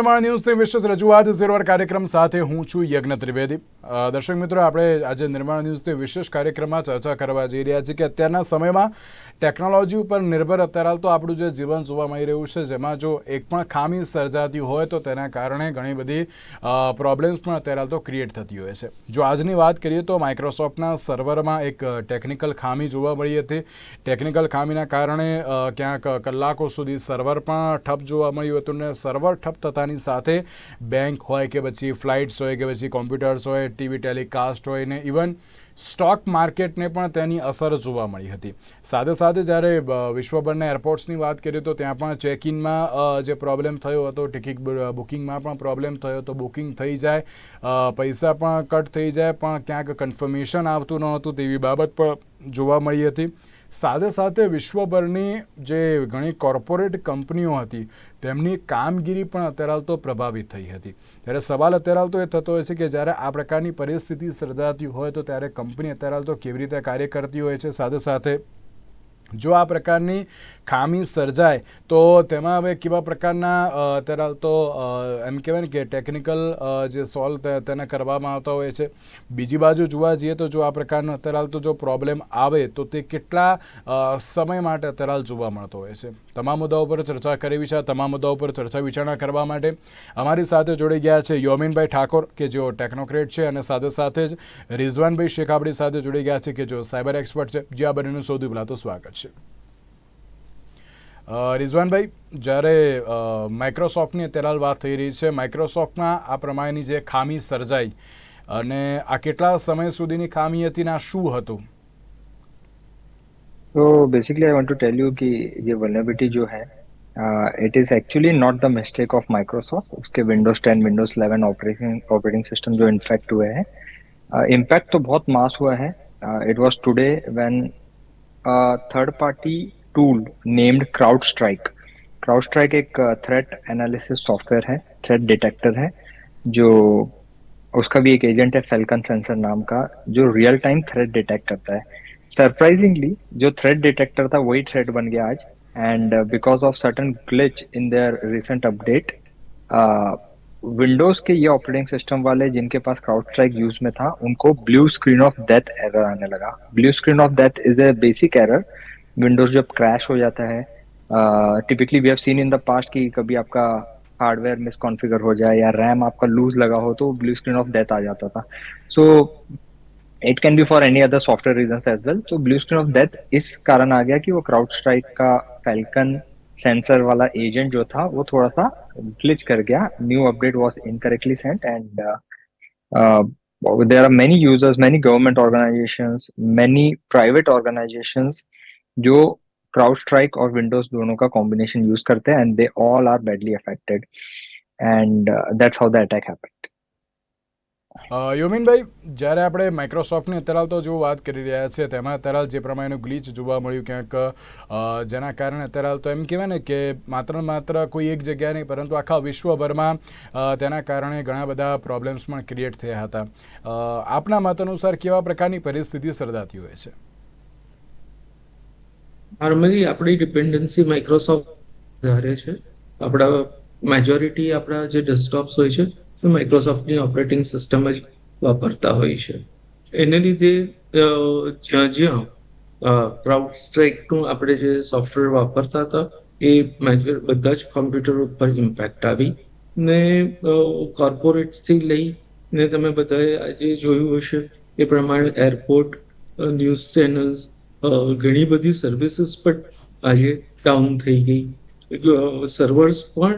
નિર્માણ ન્યૂઝથી વિશેષ રજૂઆત ઝીરોર કાર્યક્રમ સાથે હું છું યજ્ઞ ત્રિવેદી દર્શક મિત્રો આપણે આજે નિર્માણ ન્યૂઝથી વિશેષ કાર્યક્રમમાં ચર્ચા કરવા જઈ રહ્યા છીએ કે અત્યારના સમયમાં ટેકનોલોજી ઉપર નિર્ભર અત્યારે તો આપણું જે જીવન જોવા મળી રહ્યું છે જેમાં જો એક પણ ખામી સર્જાતી હોય તો તેના કારણે ઘણી બધી પ્રોબ્લેમ્સ પણ અત્યારે તો ક્રિએટ થતી હોય છે જો આજની વાત કરીએ તો માઇક્રોસોફ્ટના સર્વરમાં એક ટેકનિકલ ખામી જોવા મળી હતી ટેકનિકલ ખામીના કારણે ક્યાંક કલાકો સુધી સર્વર પણ ઠપ જોવા મળ્યું હતું ને સર્વર ઠપ થતાની સાથે બેંક હોય કે પછી ફ્લાઇટ્સ હોય કે પછી કોમ્પ્યુટર્સ હોય ટીવી ટેલિકાસ્ટ હોય ને ઇવન સ્ટોક માર્કેટને પણ તેની અસર જોવા મળી હતી સાથે સાથે જ્યારે વિશ્વભરના એરપોર્ટ્સની વાત કરીએ તો ત્યાં પણ ચેક ઇનમાં જે પ્રોબ્લેમ થયો હતો ટિકિટ બુકિંગમાં પણ પ્રોબ્લેમ થયો તો બુકિંગ થઈ જાય પૈસા પણ કટ થઈ જાય પણ ક્યાંક કન્ફર્મેશન આવતું નહોતું તેવી બાબત પણ જોવા મળી હતી સાથે સાથે વિશ્વભરની જે ઘણી કોર્પોરેટ કંપનીઓ હતી તેમની કામગીરી પણ અત્યારે હાલ તો પ્રભાવિત થઈ હતી ત્યારે સવાલ અત્યારે હાલ તો એ થતો હોય છે કે જ્યારે આ પ્રકારની પરિસ્થિતિ સર્જાતી હોય તો ત્યારે કંપની અત્યારે હાલ તો કેવી રીતે કાર્ય કરતી હોય છે સાથે સાથે જો આ પ્રકારની ખામી સર્જાય તો તેમાં હવે કેવા પ્રકારના અત્યારે તો એમ કહેવાય ને કે ટેકનિકલ જે સોલ્વ તેને કરવામાં આવતા હોય છે બીજી બાજુ જોવા જઈએ તો જો આ પ્રકારનો અત્યારે તો જો પ્રોબ્લેમ આવે તો તે કેટલા સમય માટે અત્યારે જોવા મળતો હોય છે તમામ મુદ્દાઓ પર ચર્ચા કરવી છે તમામ મુદ્દાઓ પર ચર્ચા વિચારણા કરવા માટે અમારી સાથે જોડી ગયા છે યોમિનભાઈ ઠાકોર કે જેઓ ટેકનોક્રેટ છે અને સાથે સાથે જ રિઝવાનભાઈ શેખાબડી સાથે જોડી ગયા છે કે જેઓ સાયબર એક્સપર્ટ છે જે આ બંનેનું સૌથી પહેલાં તો સ્વાગત છે રિઝવાનભાઈ જ્યારે માઇક્રોસોફ્ટની અત્યારે વાત થઈ રહી છે માઇક્રોસોફ્ટમાં આ પ્રમાણેની જે ખામી સર્જાઈ અને આ કેટલા સમય સુધીની ખામી હતી ને આ શું હતું so basically I want to tell you कि ये वेलेबिलिटी जो है it is actually not the mistake of Microsoft उसके Windows ten Windows eleven operating operating system जो इन्फेक्ट हुए हैं इम्पैक्ट uh, तो बहुत मास हुआ है it was today when third party tool named CrowdStrike CrowdStrike एक threat analysis software है थ्रेट डिटेक्टर है जो उसका भी एक एजेंट है फेल्कन सेंसर नाम का जो रियल टाइम थ्रेट डिटेक्ट करता है सरप्राइजिंगली जो थ्रेड डिटेक्टर था वही थ्रेड बन गया आज and because of certain glitch in their recent update Windows के ये ऑपरेटिंग सिस्टम वाले जिनके पास क्राउड स्ट्राइक यूज में था उनको blue screen of death error आने लगा blue screen of death is a basic error Windows जब क्रैश हो जाता है typically we have seen in the past कि कभी आपका हार्डवेयर मिसकॉन्फिगर हो जाए या रैम आपका लूज लगा हो तो ब्लू स्क्रीन ऑफ डेथ आ जाता था so so, it can be for any other software reason as well तो ब्लू स्क्रीन ऑफ डेथ इस कारण आ गया कि वो क्राउड स्ट्राइक का फैल्कन सेंसर वाला एजेंट जो था वो थोड़ा सा ग्लिच कर गया new update was incorrectly sent and there are many users many government organization many private organization जो क्राउड स्ट्राइक और विंडोज दोनों का कॉम्बिनेशन यूज करते हैं and they all are badly affected and that's how the attack happened Yominbhai જ્યારે આપણે માઇક્રોસોફ્ટની અત્યારે તો જો વાત કરી રહ્યા છે તેમાં અત્યારે જે પ્રમાણેનું ગ્લીચ જોવા મળ્યું ક્યાંક જેના કારણે અત્યારે તો એમ કહેવાય ને કે માત્ર માત્ર કોઈ એક જગ્યા નહીં પરંતુ આખા વિશ્વભરમાં તેના કારણે ઘણા બધા પ્રોબ્લેમ્સ પણ ક્રિએટ થયા હતા આપના મત અનુસાર કેવા પ્રકારની પરિસ્થિતિ સર્જાતી હોય છે નોર્મલી આપણી ડિપેન્ડન્સી માઇક્રોસોફ્ટ વધારે છે આપણા મેજોરિટી આપણા જે ડેસ્કટોપ્સ હોય છે માઇક્રોસોફ્ટની ઓપરેટિંગ સિસ્ટમ જ વાપરતા હોય છે એને લીધે જ્યાં જ્યાં પ્રાઉડ સ્ટ્રાઇકનું આપણે જે સોફ્ટવેર વાપરતા હતા એ મેજર બધા જ કોમ્પ્યુટર ઉપર ઇમ્પેક્ટ આવી ને કોર્પોરેટ્સથી લઈ ને તમે બધાએ આજે જોયું હશે એ પ્રમાણે એરપોર્ટ ન્યૂઝ ચેનલ્સ ઘણી બધી સર્વિસીસ પણ આજે ડાઉન થઈ ગઈ સર્વર્સ પણ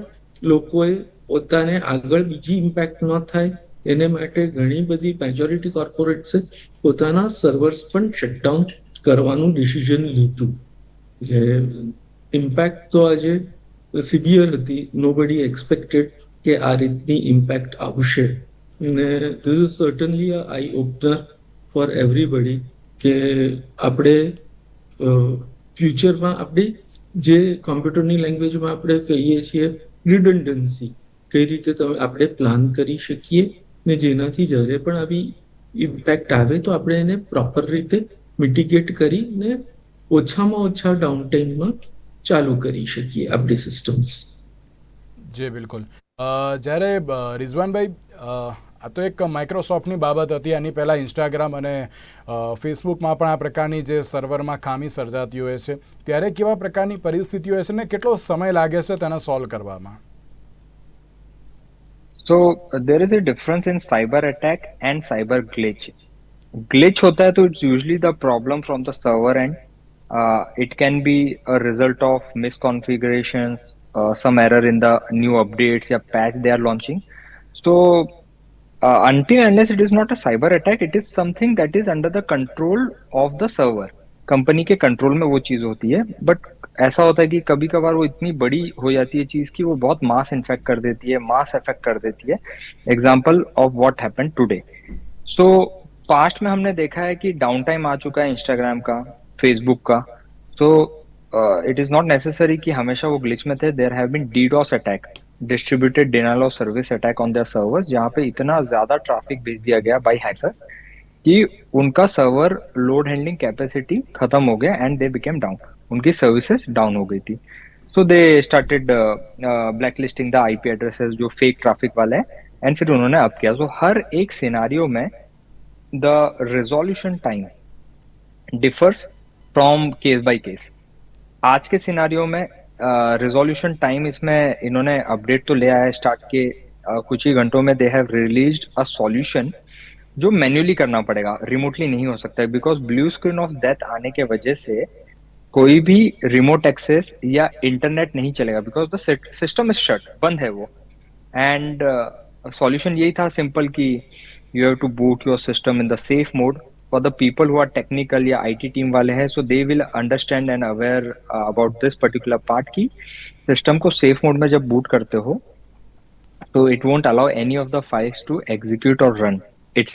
લોકોએ પોતાને આગળ બીજી ઇમ્પેક્ટ ન થાય એને માટે ઘણી બધી મેજોરિટી કોર્પોરેટ્સે પોતાના સર્વર્સ પણ શટડાઉન કરવાનું ડિસિઝન લીધું એટલે ઇમ્પેક્ટ તો આજે સિવિયર હતી નો બડી એક્સપેક્ટેડ કે આ રીતની ઇમ્પેક્ટ આવશે ને this is certainly a eye opener for everybody કે આપણે ફ્યુચરમાં આપણી જે કોમ્પ્યુટરની લેંગ્વેજમાં આપણે કહીએ છીએ રિડન્ડન્સી કઈ રીતે આપણે પ્લાન કરી શકીએ ને જેનાથી જ્યારે પણ આવી ઇમ્પેક્ટ આવે તો આપણે એને પ્રોપર રીતે મિટિગેટ કરીને ઓછામાં ઓછા ડાઉન ટાઈમમાં ચાલુ કરી શકીએ આપણી સિસ્ટમ્સ જે બિલકુલ જ્યારે રિઝવાનભાઈ આ તો એક માઇક્રોસોફ્ટની બાબત હતી એની પહેલાં ઇન્સ્ટાગ્રામ અને ફેસબુકમાં પણ આ પ્રકારની જે સર્વરમાં ખામી સર્જાતી હોય છે ત્યારે કેવા પ્રકારની પરિસ્થિતિઓ હોય છે ને કેટલો સમય લાગે છે તેને સોલ્વ કરવામાં So uh, there is a difference in cyber attack and cyber glitch. Glitch hota hai, to it's usually the problem from the server end. Uh, it can be a result of misconfigurations, uh, some error in the new updates or patch they are launching. So uh, until unless it is not a cyber attack, it is something that is under the control of the server. Company के control में वो चीज होती है but ऐसा होता है कि कभी कभार वो इतनी बड़ी हो जाती है चीज की वो बहुत मास इन्फेक्ट कर देती है मास इफेक्ट कर देती है example of what happen today so past में हमने देखा है कि डाउन टाइम आ चुका है इंस्टाग्राम का फेसबुक का so it is not necessary कि हमेशा वो ग्लिच में थे there have been DDoS attack distributed denial of service attack on their servers जहाँ पे इतना ज्यादा ट्रैफिक भेज दिया गया बाई हैकर्स कि उनका सर्वर लोड हैंडलिंग कैपेसिटी खत्म हो गया एंड दे बिकेम डाउन उनकी सर्विसेज डाउन हो गई थी so they started black listing the IP addresses जो फेक ट्रैफिक वाले हैं एंड फिर उन्होंने अप किया सो so, हर एक सिनारियो में the resolution time differs from case by case आज के सिनारियो में रिजोल्यूशन uh, टाइम इसमें इन्होंने अपडेट तो ले आया है स्टार्ट के uh, कुछ ही घंटों में they have release a solution जो मैन्युअली करना पड़ेगा रिमोटली नहीं हो सकता है because blue screen of death आने के वजह से कोई भी रिमोट एक्सेस या इंटरनेट नहीं चलेगा because the system is shut बंद है वो एंड सॉल्यूशन uh, यही था सिंपल कि you have to boot your system in the safe mode for the people who are technical या आईटी टीम वाले हैं so they will understand and aware about this particular part की system को safe mode में जब boot करते हो तो it won't allow any of the files to execute और रन इट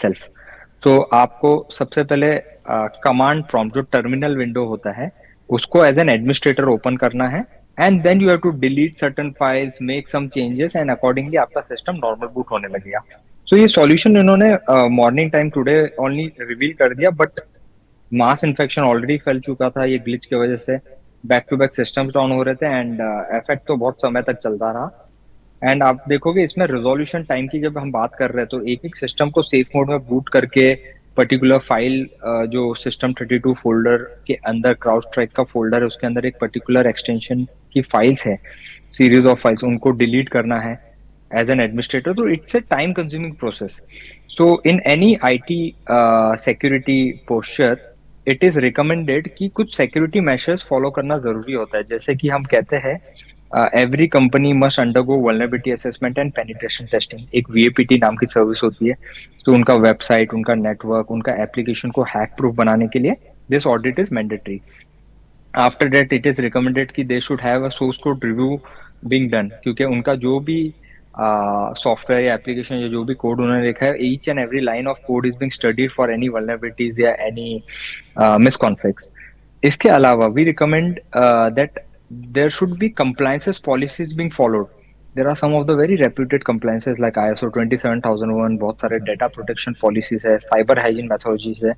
तो आपको सबसे पहले कमांड uh, प्रॉम्प्ट जो टर्मिनल विंडो होता है उसको एज एन एडमिनिस्ट्रेटर ओपन करना है and then you have to delete certain files make some changes and accordingly आपका सिस्टम नॉर्मल बूट होने लगेगा सो so, ये सॉल्यूशन इन्होंने morning time today only reveal कर दिया बट मास इन्फेक्शन ऑलरेडी फैल चुका था ये ग्लिच की वजह से back to back system down हो रहे थे एंड इफेक्ट uh, तो बहुत समय तक चलता रहा एंड आप देखोगे इसमें रेजोल्यूशन टाइम की जब हम बात कर रहे हैं तो एक एक सिस्टम को सेफ मोड में बूट करके पर्टिकुलर फाइल uh, जो सिस्टम 32 फोल्डर के अंदर क्राउड स्ट्राइक का फोल्डर है उसके अंदर एक पर्टिकुलर एक्सटेंशन की फाइल्स है सीरीज ऑफ फाइल्स उनको डिलीट करना है एज एन एडमिनिस्ट्रेटर तो it's a time consuming process so in any I T security posture it is recommended कि कुछ सिक्योरिटी मेजर्स फॉलो करना जरूरी होता है जैसे कि हम कहते हैं uh, every company must undergo vulnerability assessment and penetration testing. एक VAPT नाम की सर्विस होती है तो उनका वेबसाइट उनका नेटवर्क उनका एप्लीकेशन को हैक प्रूफ बनाने के लिए this audit is mandatory after that it is recommended कि they should have a source code review being done क्योंकि उनका जो भी सॉफ्टवेयर uh, या एप्लीकेशन या जो भी कोड उन्होंने लिखा है each and every line of code is being studied for any vulnerabilities या एनी मिसकॉन्फ्लिक्स uh, इसके अलावा we recommend that there should be compliances policies being followed. There are some of the very reputed compliances like ISO 27001, बहुत सारे data protection policies है cyber hygiene methodologies है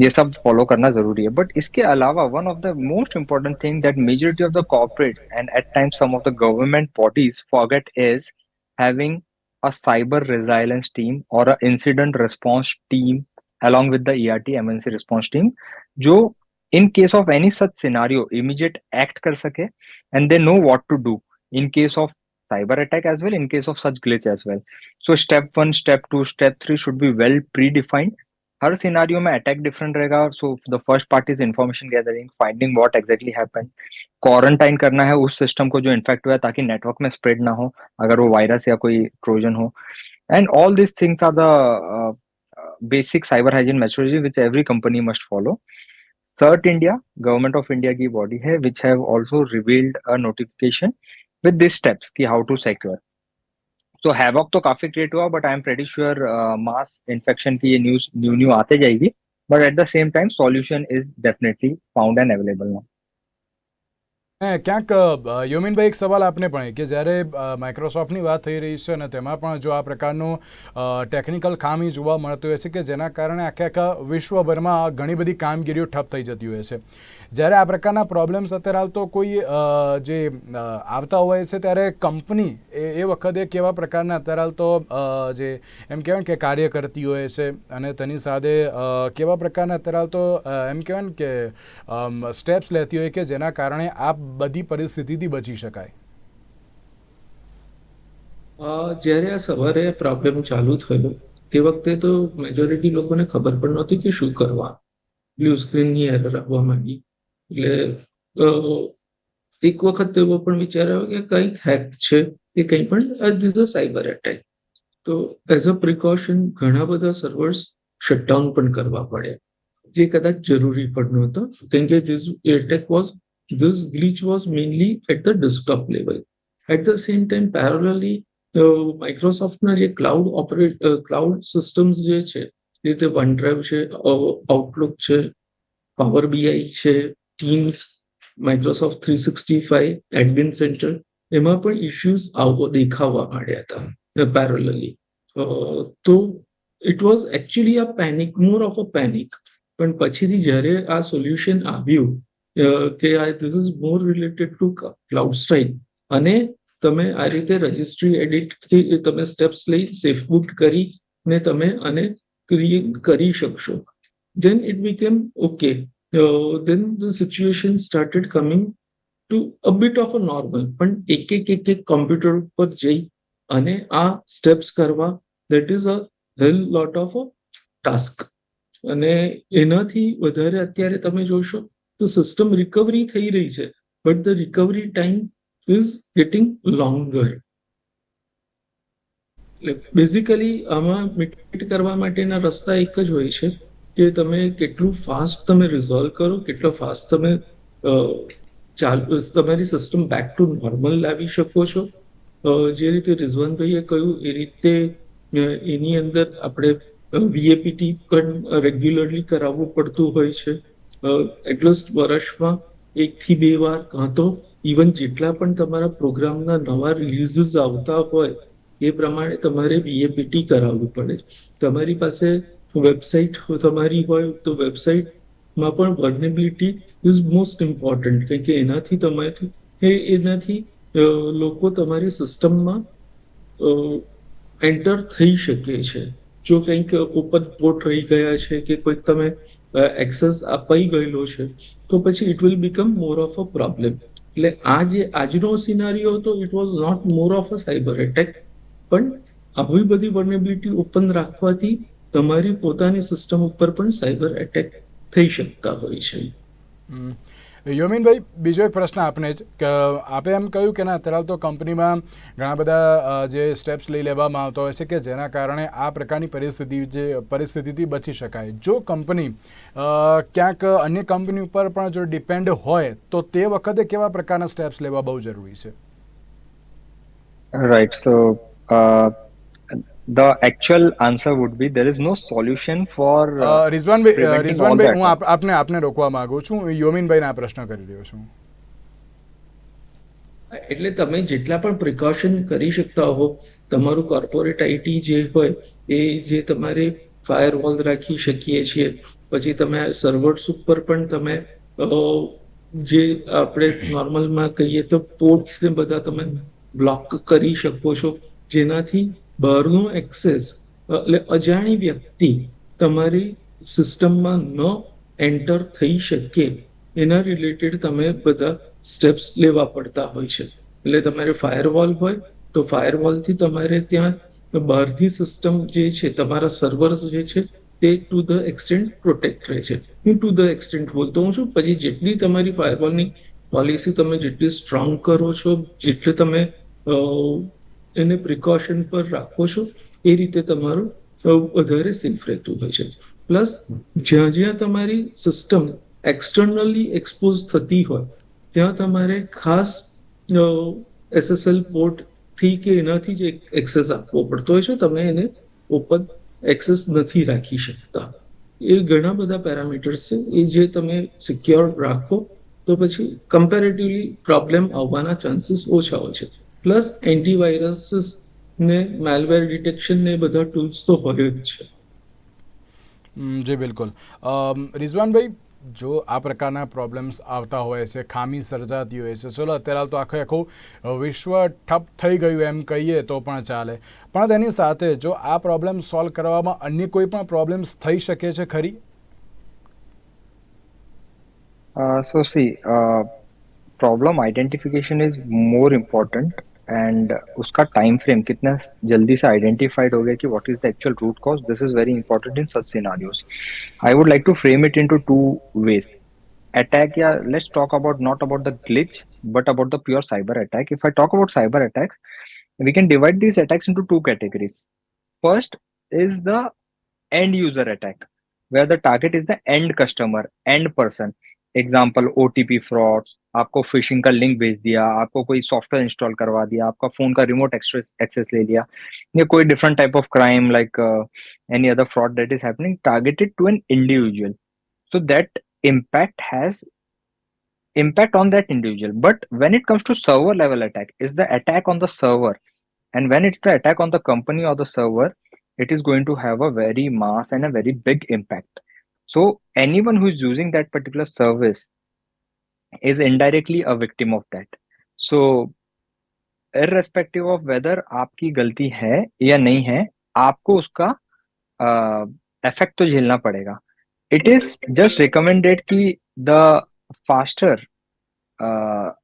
ये सब follow करना जरूरी है बट इसके अलावा one of the most important thing that majority of the corporate and at times some of the government bodies forget is having a cyber resilience team और a incident response team along with the ERT MNC response team जो case of any such scenario scenario act कर सके and they know know to do in case of cyber attack as well in case of such glitch as well so step one step two step three should be well pre defined हर scenario में attack different रहेगा so the first part is information gathering finding what exactly happen quarantine करना है उस system को जो infect हुआ है ताकि नेटवर्क में स्प्रेड ना हो अगर वो वायरस या कोई ट्रोजन हो and all this things are the basic cyber hygiene methodology which every company must follow Cert India, Government of India की body है which have also revealed a notification with these steps कि how to secure. So havoc तो काफी create हुआ but I am pretty sure uh, mass infection की ये news new new आते जाएगी but at the same time solution is definitely found and available now. ક્યાંક યોમિનભાઈ એક સવાલ આપને પણ કે જ્યારે માઇક્રોસોફ્ટની વાત થઈ રહી છે અને તેમાં પણ જો આ પ્રકારનું ટેકનિકલ ખામી જોવા મળતી હોય છે કે જેના કારણે આખે આખા વિશ્વભરમાં ઘણી બધી કામગીરીઓ ઠપ થઈ જતી હોય છે જ્યારે આ પ્રકારના પ્રોબ્લેમ્સ અત્યારે હાલ તો કોઈ જે આવતા હોય છે ત્યારે કંપની એ વખતે કેવા પ્રકારના અત્યારે હાલ તો જે એમ કહેવાય કે કાર્ય કરતી હોય છે અને તેની સાથે કેવા પ્રકારના અત્યારે હાલ તો એમ કહેવાય કે સ્ટેપ્સ લેતી હોય કે જેના કારણે આ બધી પરિસ્થિતિથી બચી શકાય જ્યારે આ સવારે પ્રોબ્લેમ ચાલુ થયો તે વખતે તો મેજોરિટી લોકોને ખબર પણ નહોતી કે શું કરવા બ્લુ સ્ક્રીનની એરર આવવા માંડી એટલે એક વખત એવો પણ વિચાર આવે કે કંઈક હેક છે કે કંઈ પણ ધીઝ અ સાયબર એટેક તો એઝ અ પ્રિકોશન ઘણા બધા સર્વર્સ શટડાઉન પણ કરવા પડે જે કદાચ જરૂરી પણ નહોતો કેમ કે this attack was this glitch was mainly at the desktop level at the same time parallelly માઇક્રોસોફ્ટના જે ક્લાઉડ ઓપરેટ ક્લાઉડ સિસ્ટમ્સ જે છે જે રીતે વન ડ્રાઈવ છે આઉટલુક છે પાવર બીઆઈ છે Teams Microsoft three sixty five admin centre એમાં પણ ઇશ્યુઝ આવો દેખાવા માંડ્યા હતા પેરેલલી તો it was actually a panic more of a panic પણ પછીથી જ્યારે આ સોલ્યુશન આવ્યું કે આ this is more related to cloud strike અને તમે આ રીતે રજિસ્ટ્રી એડિટથી તમે સ્ટેપ્સ લઈ સેફબુટ કરી ને તમે અને ક્રિએટ કરી શકશો then it became okay uh, then the situation started coming to a bit of a normal પણ એક એક એક એક કોમ્પ્યુટર ઉપર જઈ અને આ સ્ટેપ્સ કરવા that is a hell lot of a task અને એનાથી વધારે અત્યારે તમે જોશો તો સિસ્ટમ રિકવરી થઈ રહી છે but the recovery time is getting longer basically આમાં મિટિગેટ કરવા માટેના રસ્તા એક જ હોય છે કે તમે કેટલું ફાસ્ટ તમે રિઝોલ્વ કરો કેટલો ફાસ્ટ તમે ચાલુ તમારી સિસ્ટમ બેક ટુ નોર્મલ લાવી શકો છો જે રીતે રિઝવનભાઈએ કહ્યું એ રીતે એની અંદર આપણે વીએપીટી પણ રેગ્યુલરલી કરાવવું પડતું હોય છે એટલીસ્ટ વર્ષમાં એકથી બે વાર કાં તો ઇવન જેટલા પણ તમારા પ્રોગ્રામના નવા રિલીઝીસ આવતા હોય એ પ્રમાણે તમારે વીએપીટી કરાવવું પડે તમારી પાસે વેબસાઇટ તમારી હોય તો વેબસાઇટમાં પણ વર્નેબિલિટી ઇઝ મોસ્ટ ઇમ્પોર્ટન્ટ કારણ કે એનાથી તમારી એનાથી લોકો તમારી સિસ્ટમમાં એન્ટર થઈ શકે છે જો કંઈક ઓપન પોર્ટ રહી ગયા છે કે કોઈક તમે એક્સેસ અપાઈ ગયેલો છે તો પછી it will become more of a problem એટલે આ જે આજનો સિનારીઓ હતો it was not more of a cyber attack પણ આવી બધી વર્નેબિલિટી ઓપન રાખવાથી તમારી પોતાની સિસ્ટમ ઉપર પણ સાયબર એટેક થઈ શકતા હોય છે યોમિનભાઈ બીજો એક પ્રશ્ન આપને જ કે આપે એમ કહ્યું કે ના અત્યારે તો કંપનીમાં ઘણા બધા જે સ્ટેપ્સ લઈ લેવામાં આવતા હોય છે કે જેના કારણે આ પ્રકારની પરિસ્થિતિ જે પરિસ્થિતિથી બચી શકાય જો કંપની ક્યાંક અન્ય કંપની ઉપર પણ જો ડિપેન્ડ હોય તો તે વખતે કેવા પ્રકારના સ્ટેપ્સ લેવા બહુ જરૂરી છે right so the actual answer would be there is no solution for uh, Rizwan bhai Rizwan ભાઈ હું આપને આપને રોકવા માંગુ છું યોમિનભાઈને આ પ્રશ્ન કરી રહ્યો છું એટલે તમે જેટલા પણ પ્રિકોશન કરી શકતા હો તમારું કોર્પોરેટ આઈટી જે હોય એ જે તમારે ફાયરવોલ રાખી શકીએ છીએ પછી તમે સર્વર્સ ઉપર પણ તમે જે આપણે નોર્મલમાં કહીએ તો પોર્ટ્સ ને બધા તમે બ્લોક કરી શકો છો જેનાથી બહારનું એક્સેસ એટલે અજાણી વ્યક્તિ તમારી સિસ્ટમમાં ન એન્ટર થઈ શકે એના રિલેટેડ તમે બધા સ્ટેપ્સ લેવા પડતા હોય છે એટલે તમારે ફાયરવોલ હોય તો ફાયરવોલથી તમારે ત્યાં બહારથી સિસ્ટમ જે છે તમારા સર્વર્સ જે છે તે ટુ ધ એક્સટેન્ટ પ્રોટેક્ટ રહે છે હું ટુ ધ એક્સટેન્ટ બોલતો હું છું પછી જેટલી તમારી ફાયરવોલની પોલિસી તમે જેટલી સ્ટ્રોંગ કરો છો જેટલી તમે એને પ્રિકોશન પર રાખો છો એ રીતે તમારું વધારે સેફ રહેતું હોય છે પ્લસ જ્યાં જ્યાં તમારી સિસ્ટમ એક્સટર્નલી એક્સપોઝ થતી હોય ત્યાં તમારે ખાસ એસએસએલ પોર્ટથી કે એનાથી જ એક્સેસ આપવો પડતો હોય છે તમે એને ઓપન એક્સેસ નથી રાખી શકતા એ ઘણા બધા પેરામીટર્સ છે એ જે તમે સિક્યોર રાખો તો પછી કમ્પેરેટિવલી પ્રોબ્લેમ આવવાના ચાન્સીસ ઓછા હોય છે પ્લસ એન્ટીવાયરસ ને મેલવેર ડિટેક્શન ને બધા ટૂલ્સ તો હોય જ છે જી બિલકુલ રિઝવાનભાઈ જો આ પ્રકારના પ્રોબ્લેમ્સ આવતા હોય છે ખામી સર્જાતી હોય છે ચલો અત્યારે તો આખે આખું વિશ્વ ઠપ થઈ ગયું એમ કહીએ તો પણ ચાલે પણ તેની સાથે જો આ પ્રોબ્લેમ સોલ્વ કરવામાં અન્ય કોઈ પણ પ્રોબ્લેમ્સ થઈ શકે છે ખરી so C problem identification is more important and उसका टाइम फ्रेम कितना जल्दी से आइडेंटिफाइड हो गया कि what is the actual root cause this is very important in such scenarios I would like to frame it into two ways attack yeah let's talk about not about the glitch but about the pure cyber attack if i talk about cyber attacks we can divide these attacks into two categories first is the end user attack where the target is the end customer end person example ओ frauds आपको phishing का link भेज दिया आपको कोई software install करवा दिया आपका फोन का रिमोट एक्सेस ले लिया या कोई different type of crime like any other fraud that is happening targeted to an individual so that impact has impact on that individual but when it comes to server level attack is the attack on the server and when it's the attack on the company or the server it is going to have a very mass and a very big impact So anyone who is using that particular service is indirectly a victim of that. So irrespective of whether आपकी गलती है या नहीं है आपको उसका effect तो झेलना पड़ेगा इट इज जस्ट रिकमेंडेड कि the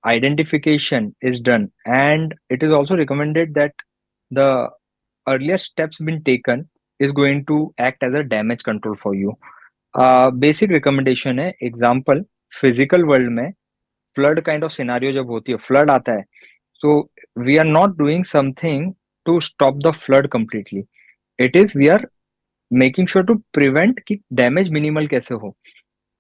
identification is done and it is also recommended that the earlier steps been taken is going to act as a damage control for you basic recommendation है example physical world में flood kind of scenario जब होती है flood आता है so we are not doing something to stop the flood completely it is we are making sure to prevent कि damage minimal कैसे हो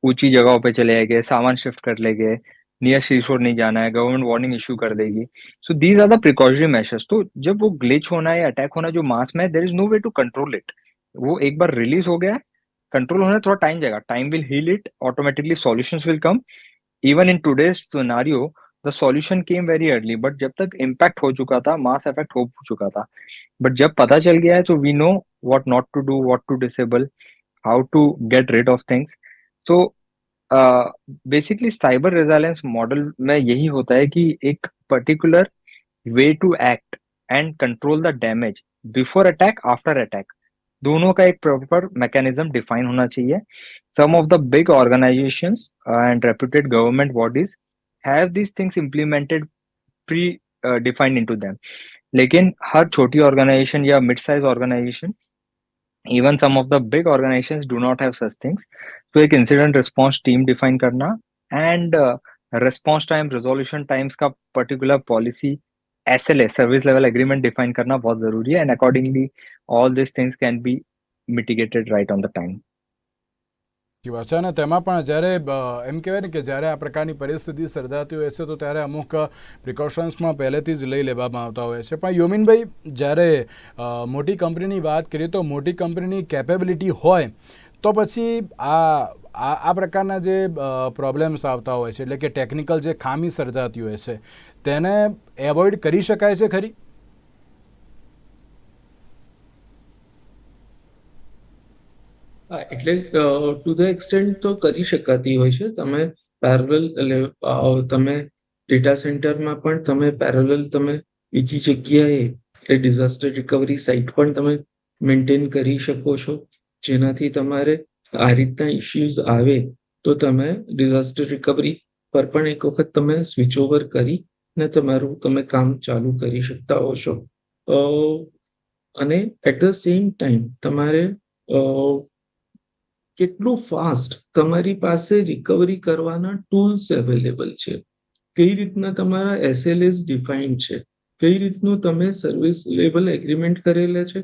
ऊंची जगहों पे चले गए सामान शिफ्ट कर ले गए नियर सी शोर नहीं जाना है गवर्नमेंट वार्निंग इश्यू कर देगी so these are the precautionary measures तो जब वो ग्लिच होना है अटैक होना जो मास में there is no way to control it वो एक बार रिलीज हो गया कंट्रोल होने थोड़ा टाइम जाएगा time will heal it automatically solutions will come even in today's scenario the solution came very early but जब तक इम्पैक्ट हो चुका था मास इफेक्ट हो चुका था बट जब पता चल गया है तो we know what not to do what to disable how to get rid of things so basically cyber resilience model में यही होता है कि एक particular way to act and control the damage before attack after attack दोनों का एक proper mechanism define होना चाहिए some of the big organization and reputed government bodies have this things implemented predefined in to them लेकिन हर छोटी organization या mid size organization even some of the big organization do not have such things तो एक incident response team define करना and response time resolution times का particular policy S L A service level agreement define करना बहुत जरूरी है and accordingly all this things can be mitigated right on the time સાચી વાત છે અને તેમાં પણ જ્યારે એમ કહેવાય ને કે જ્યારે આ પ્રકારની પરિસ્થિતિ સર્જાતી હોય છે તો ત્યારે અમુક પ્રિકોશન્સમાં પહેલેથી જ લઈ લેવામાં આવતા હોય છે પણ યોમિનભાઈ જ્યારે મોટી કંપનીની વાત કરીએ તો મોટી કંપનીની કેપેબિલિટી હોય તો પછી આ આ પ્રકારના જે પ્રોબ્લેમ્સ આવતા હોય છે એટલે કે ટેકનિકલ જે ખામી સર્જાતી હોય છે તેને એવોઇડ કરી શકાય છે ખરી હા એટલે ટુ ધ એક્સટેન્ટ તો કરી શકાતી હોય છે તમે પેરેલલ તમે ડેટા સેન્ટરમાં પણ તમે પેરેલલ તમે બીજી જગ્યાએ એટલે ડિઝાસ્ટર રિકવરી સાઇટ પણ તમે મેન્ટેન કરી શકો છો જેનાથી તમારે આ રીતના ઇશ્યુઝ આવે તો તમે ડિઝાસ્ટર રિકવરી પર પણ એક વખત તમે સ્વિચ ઓવર કરી ને તમારું તમે કામ ચાલુ કરી શકતા હો છો અને એટ ધ સેમ ટાઈમ તમારે કેટલું ફાસ્ટ તમારી પાસે રિકવરી કરવાના ટૂલ્સ અવેલેબલ છે કઈ રીતના તમારા એસએલએસ ડિફાઇન્ડ છે કઈ રીતનું તમે સર્વિસ લેવલ એગ્રીમેન્ટ કરેલા છે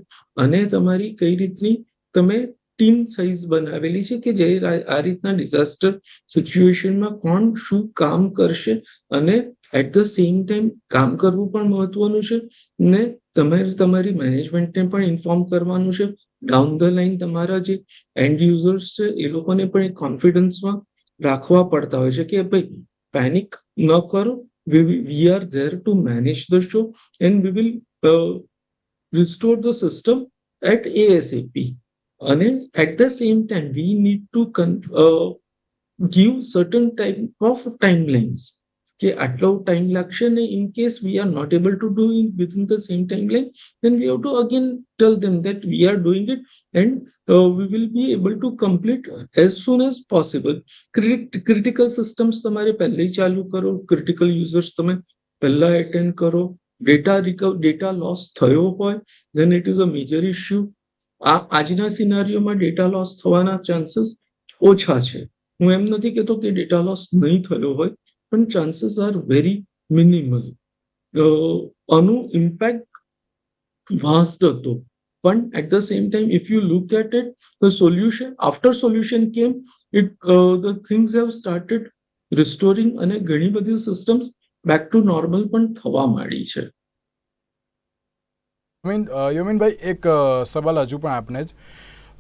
અને તમારી કઈ રીતની તમે ટીમ સાઇઝ બનાવેલી છે કે જે આ રીતના ડિઝાસ્ટર સિચ્યુએશનમાં કોણ શું કામ કરશે અને એટ ધ સેમ ટાઈમ કામ કરવું પણ મહત્વનું છે ને તમારે તમારી મેનેજમેન્ટને પણ ઇન્ફોર્મ કરવાનું છે ડાઉન ધ લાઈન તમારા જે એન્ડ યુઝર્સ છે એ લોકોને પણ એક કોન્ફિડન્સમાં રાખવા પડતા હોય છે કે ભાઈ પેનિક ન કરો we are there to manage the show and we will restore the system at ASAP અને at the same time we need to give certain type of timelines કે આટલો ટાઈમ લાગશે ને in case we are not able to do in the same timeline then we have to again tell them that we are doing it and uh, we will be able to complete as soon as critical Crit તમારે પહેલે ચાલુ કરો critical users તમે પહેલા attend કરો data રિકવ data loss થયો હોય then it is a major issue આ આજના સિનારીઓમાં ડેટા લોસ થવાના ચાન્સીસ ઓછા છે હું એમ નથી કહેતો કે ડેટા લોસ નહીં થયો હોય પણ ચાન્સીસ આર વેરી મિનિમલ આનો ઇમ્પેક્ટ વાસ્ટ હતો પણ at the same time if you look at it the solution after solution came it the things have started restoring અને ઘણી બધી સિસ્ટમ્સ બેક ટુ નોર્મલ પણ થવા માંડી છે ભાઈ એક સવાલ હજુ પણ આપને જ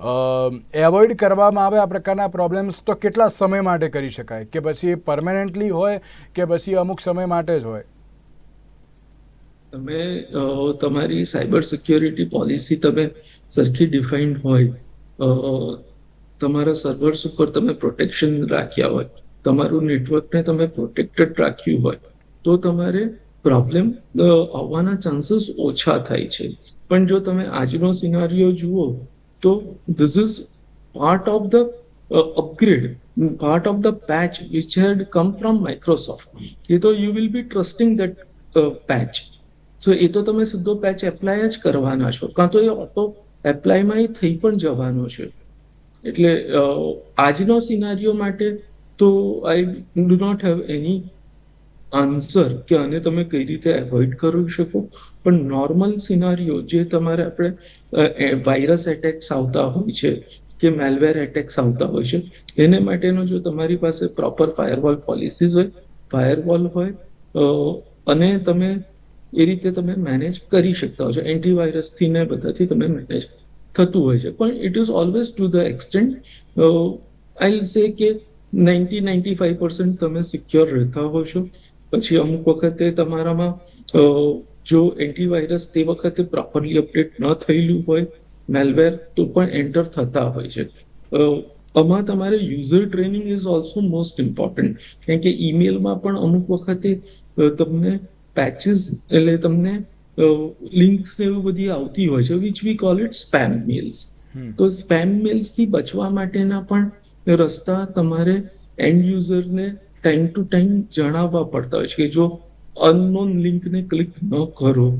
એવોઇડ કરવામાં આવે આ પ્રકારના પ્રોબ્લેમ્સ તો કેટલા સમય માટે કરી શકાય કે પછી પરમેનન્ટલી હોય કે પછી અમુક સમય માટે જ હોય તમે તમારી સાયબર સિક્યોરિટી પોલિસી તમે સરખી ડિફાઇન્ડ હોય તમારા સર્વર્સ ઉપર તમે પ્રોટેક્શન રાખ્યા હોય તમારું નેટવર્કને તમે પ્રોટેક્ટેડ રાખ્યું હોય તો તમારે પ્રોબ્લેમ આવવાના ચાન્સીસ ઓછા થાય છે પણ જો તમે આજનો સિનારિયો જુઓ તો this is part of the upgrade upgrade, part of the patch which had come from Microsoft. એ તો you will be trusting that patch so એ તો તમે સીધો પેચ એપ્લાય જ કરવાના છો કાં તો એ ઓટો એપ્લાયમાં એ થઈ પણ જવાનો છે એટલે આજનો સિનારીઓ માટે તો I do not have any answer કે આને તમે કઈ રીતે એવોઇડ કરી શકો પણ નોર્મલ સિનારીઓ જે તમારે આપણે વાયરસ એટેક્સ આવતા હોય છે કે મેલવેર એટેક્સ આવતા હોય છે એને માટેનો જો તમારી પાસે પ્રોપર ફાયરવોલ પોલિસીઝ હોય ફાયરવોલ હોય અને તમે એ રીતે તમે મેનેજ કરી શકતા હો છો એન્ટીવાયરસથી ને બધાથી તમે મેનેજ થતું હોય છે પણ it is always to the extent I say કે નાઇન્ટી નાઇન્ટી ફાઈવ પર્સન્ટ તમે સિક્યોર રહેતા હો છો પછી અમુક વખતે તમારામાં જો એન્ટીવાયરસ તે વખતે પ્રોપરલી અપડેટ ન થયેલું હોય મેલવેર તો પણ એન્ટર થતા હોય છે આમાં તમારે user training is also most important કારણ કે ઈમેલમાં પણ અમુક વખતે તમને પેચીસ એટલે તમને લિંક્સ ને એવું બધી આવતી હોય છે which we call it spam mails તો સ્પેમ થી બચવા માટેના પણ રસ્તા તમારે એન્ડ યુઝરને ટાઈમ ટુ ટાઈમ જણાવવા પડતા હોય છે કે જો અનનોન લિંકને ક્લિક ન કરો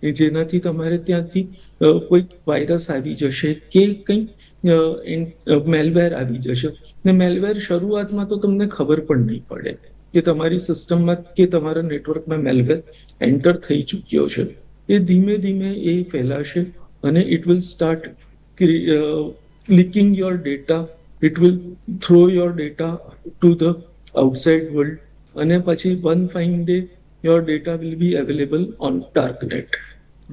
કે જેનાથી તમારે ત્યાંથી કોઈ વાયરસ આવી જશે કે કંઈ મેલવેર આવી જશે ને મેલવેર શરૂઆતમાં તો તમને ખબર પણ નહીં પડે કે તમારી સિસ્ટમમાં કે તમારા નેટવર્કમાં મેલવેર એન્ટર થઈ ચૂક્યો છે એ ધીમે ધીમે એ ફેલાશે અને it will start clicking your data it will throw your data to the outside world અને પછી one fine day your data will be available on darknet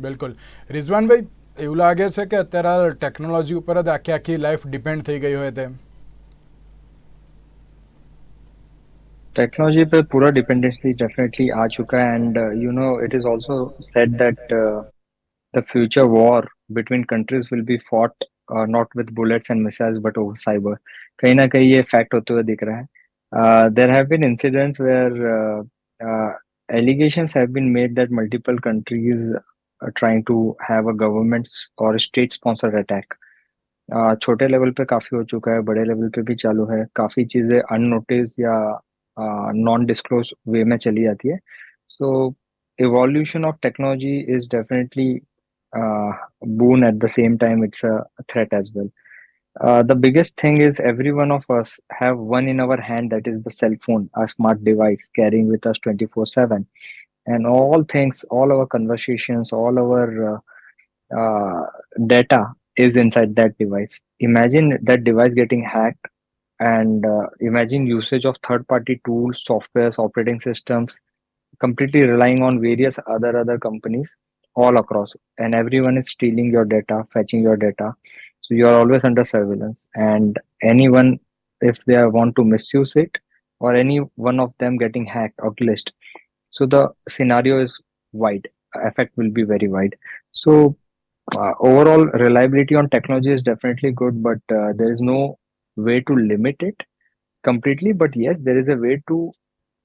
બિલકુલ રિઝવાનભાઈ એવું લાગે છે કે અત્યારે ટેકનોલોજી ઉપર જ આખી આખી લાઈફ ડિપેન્ડ થઈ ગઈ હોય તેમ technology pe pura dependency definitely aa chuka hai and uh, you know it is also said that uh, the future war between countries will be fought uh, not with bullets and missiles but over cyber कहीं ना कहीं ये fact होते हुए दिख रहा है there have been incidents where allegations have been made that multiple countries are trying to have a government or state sponsored attack uh, छोटे लेवल पे काफी हो चुका है बड़े लेवल पे भी चालू है काफी चीजें अननोटिस या नॉन डिस्क्लोज वे में चली जाती है सो evolution of technology is definitely a uh, boon at the same time it's a threat as well uh, the biggest thing is every one of us have one in our hand that is the cell phone, a smart device carrying with us 24 7. And all things, all our conversations, all our uh, uh, data is inside that device. Imagine that device getting hacked and uh, imagine usage of third party tools, softwares, operating systems, completely relying on various other other companies all across and everyone is stealing your data fetching your data you are always under surveillance and anyone if they want to misuse it or any one of them getting hacked or glitched so the scenario is wide effect will be very wide so uh, overall reliability on technology is definitely good but uh, there is no way to limit it completely but yes there is a way to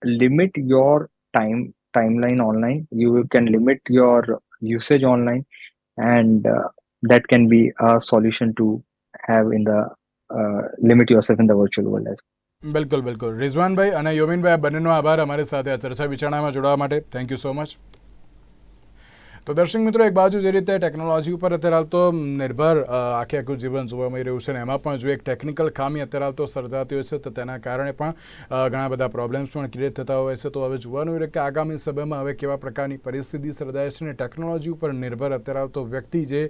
limit your time timeline online you can limit your usage online and uh, that can be a solution to have in the uh, limit yourself in the virtual world as બિલકુલ બિલકુલ રિઝવાનભાઈ અને યોમિનભાઈ આ બંનેનો આભાર અમારી સાથે આ ચર્ચા વિચારણામાં જોડાવા માટે થેન્ક યુ સો મચ તો દર્શક મિત્રો એક બાજુ જે રીતે ટેકનોલોજી ઉપર અત્યારે હાલ તો નિર્ભર આખે આખું જીવન જોવા મળી રહ્યું છે અને એમાં પણ જો એક ટેકનિકલ ખામી અત્યારે હાલ તો સર્જાતી હોય છે તો તેના કારણે પણ ઘણા બધા પ્રોબ્લેમ્સ પણ ક્રિએટ થતા હોય છે તો હવે જોવાનું રહ્યું કે આગામી સમયમાં હવે કેવા પ્રકારની પરિસ્થિતિ સર્જાય છે અને ટેકનોલોજી ઉપર નિર્ભર અત્યારે હાલ તો વ્યક્તિ જે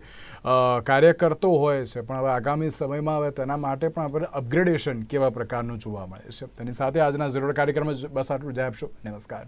કાર્ય કરતો હોય છે પણ હવે આગામી સમયમાં હવે તેના માટે પણ આપણે અપગ્રેડેશન કેવા પ્રકારનું જોવા મળે છે તેની સાથે આજના જરૂર કાર્યક્રમમાં બસ આટલું જ આપશો નમસ્કાર